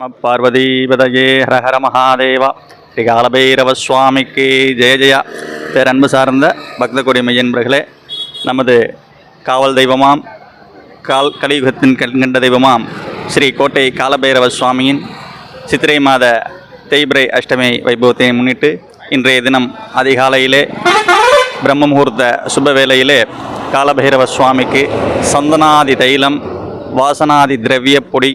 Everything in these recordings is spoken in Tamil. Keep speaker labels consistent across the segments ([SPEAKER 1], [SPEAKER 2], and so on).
[SPEAKER 1] பார்வதிபதயே ஹரஹர மகாதேவா ஸ்ரீ காலபைரவ சுவாமிக்கு ஜெய ஜெயா பேரன்பு சார்ந்த பக்த கொடிமையன்பர்களே நமது காவல் தெய்வமாம் கால் கலியுகத்தின் கண்கண்ட தெய்வமாம் ஸ்ரீ கோட்டை காலபைரவ சுவாமியின் சித்திரை மாத தேய்பிரை அஷ்டமி வைபவத்தை முன்னிட்டு இன்றைய தினம் அதிகாலையிலே பிரம்ம முகூர்த்த சுப வேளையிலே காலபைரவ சுவாமிக்கு சந்தனாதி தைலம் வாசனாதி திரவிய பொடி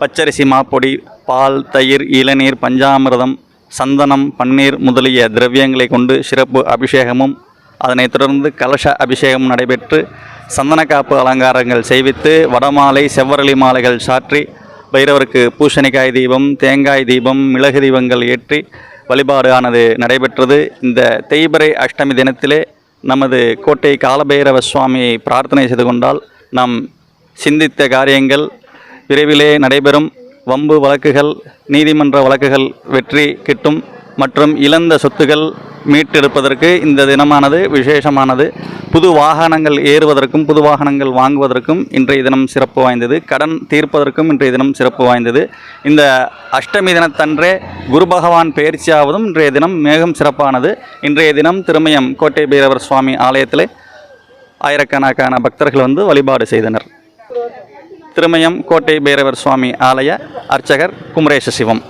[SPEAKER 1] பச்சரிசி மாப்பொடி பால் தயிர் இளநீர் பஞ்சாமிரதம் சந்தனம் பன்னீர் முதலிய திரவியங்களை கொண்டு சிறப்பு அபிஷேகமும் அதனைத் தொடர்ந்து கலச அபிஷேகம் நடைபெற்று சந்தனக்காப்பு அலங்காரங்கள் செய்வித்து வடமாலை செவ்வரளி மாலைகள் சாற்றி பைரவருக்கு பூசணிக்காய் தீபம் தேங்காய் தீபம் மிளகு தீபங்கள் ஏற்றி வழிபாடு ஆனது நடைபெற்றது. இந்த தேய்பிறை அஷ்டமி தினத்திலே நமது கோட்டை காலபைரவ சுவாமியை பிரார்த்தனை செய்து கொண்டால் நாம் சிந்தித்த காரியங்கள் விரைவிலே நடைபெறும் வம்பு வழக்குகள் நீதிமன்ற வழக்குகள் வெற்றி கிட்டும் மற்றும் இழந்த சொத்துகள் மீட்டெடுப்பதற்கு இந்த தினமானது விசேஷமானது. புது வாகனங்கள் ஏறுவதற்கும் புது வாகனங்கள் வாங்குவதற்கும் இன்றைய தினம் சிறப்பு வாய்ந்தது. கடன் தீர்ப்பதற்கும் இன்றைய தினம் சிறப்பு வாய்ந்தது. இந்த அஷ்டமி தினத்தன்றே குரு பகவான் பயிற்சியாவதும் இன்றைய தினம் மேகம் சிறப்பானது. இன்றைய தினம் திருமயம் கோட்டை பைரவர் சுவாமி ஆலயத்தில் ஆயிரக்கணக்கான பக்தர்கள் வந்து வழிபாடு செய்தனர். திருமயம் கோட்டை பைரவர் சுவாமி ஆலய அர்ச்சகர் குமரேச சிவம்.